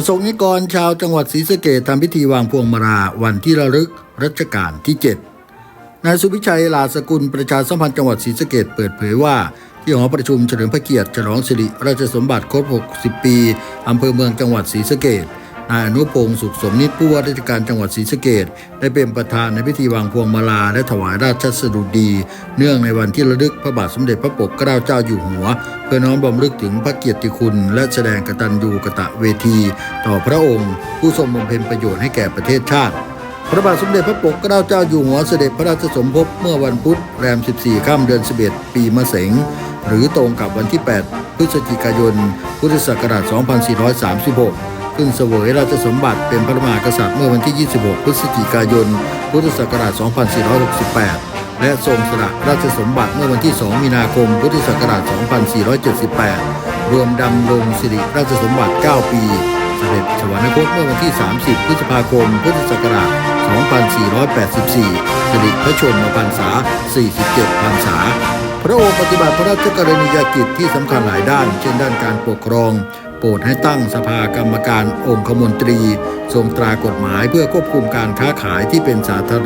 ประสงค์นิกรชาวจังหวัดศรีสะเกดทำพิธีวางพวงมาลาวันที่ระลึกรัชกาลที่ 7 นายสุพิชัยลาสกุลประชาสัมพันธ์จังหวัดศรีสะเกดเปิดเผยว่า ที่หอประชุมเฉลิมพระเกียรติฉลองสิริราชสมบัติครบ 60 ปีอำเภอเมืองจังหวัดศรีสะเกด นายอนุพงศ์สุขสมนิตผู้ว่าราชการจังหวัดศรีสะเกดได้เป็นประธานในพิธีวางพวงมาลาและถวายราชสดุดี เนื่องในวันที่ระลึกพระบาทสมเด็จพระปกเกล้าเจ้าอยู่หัว เพื่อน้อมรำลึกถึงพระเกียรติคุณ และแสดงกตัญญูกตะเวที ต่อพระองค์ ผู้ทรงบำเพ็ญประโยชน์ให้แก่ประเทศชาติ พระบาทสมเด็จพระปกเกล้าเจ้าอยู่หัวเสด็จพระราชสมภพเมื่อวันพุธแรม 14 ค่ำเดือน 11 ปีมะเสงหรือตรงกับวันที่ 8 พฤศจิกายน พุทธศักราช 2436 ขึ้นเสวยราชสมบัติเป็นพระมหากษัตริย์เมื่อวันที่ 26 พฤศจิกายน พุทธศักราช 2468 และทรงสละราชสมบัติเมื่อวันที่ 2 มีนาคม พุทธศักราช 2478 รวมดำรงสิริราชสมบัติ 9 ปีเสด็จสวรรคตเมื่อวันที่ 30 พฤษภาคม พุทธศักราช 2484 สิริพระชนมพรรษา 47 พรรษา พระองค์ปฏิบัติพระราชกรณียกิจที่สำคัญหลายด้าน เช่นด้านการปกครอง โปรดให้ตั้งสภากรรมการองคมนตรี ทรงตรากฎหมายเพื่อควบคุมการค้าขายที่เป็นสาธาร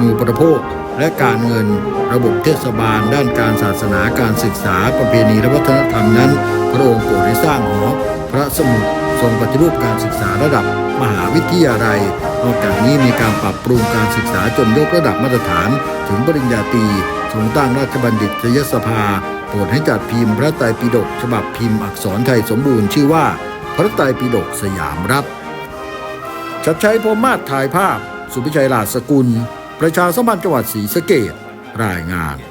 ณูปโภค และการเงินระบบเทศบาล ด้านการศาสนาการศึกษาประเพณีและวัฒนธรรมนั้น พระองค์โปรดให้สร้างหอพระสมุดทรงปฏิรูปการศึกษาระดับมหาวิทยาลัย นอกจากนี้มีการปรับปรุงการศึกษาจนยกระดับมาตรฐาน ถึงปริญญาตรีทรงตั้งราชบัณฑิตยสภา โปรดให้จัดพิมพ์พระไตรปิฎกฉบับพิมพ์อักษรไทยสมบูรณ์ชื่อว่า พระไตรปิฎกสยามรัฐชัดชัยพรมาศถ่ายภาพ สุพิชัยลาดสกุล ประชาสัมพันธ์จังหวัดศรีสะเกดรายงาน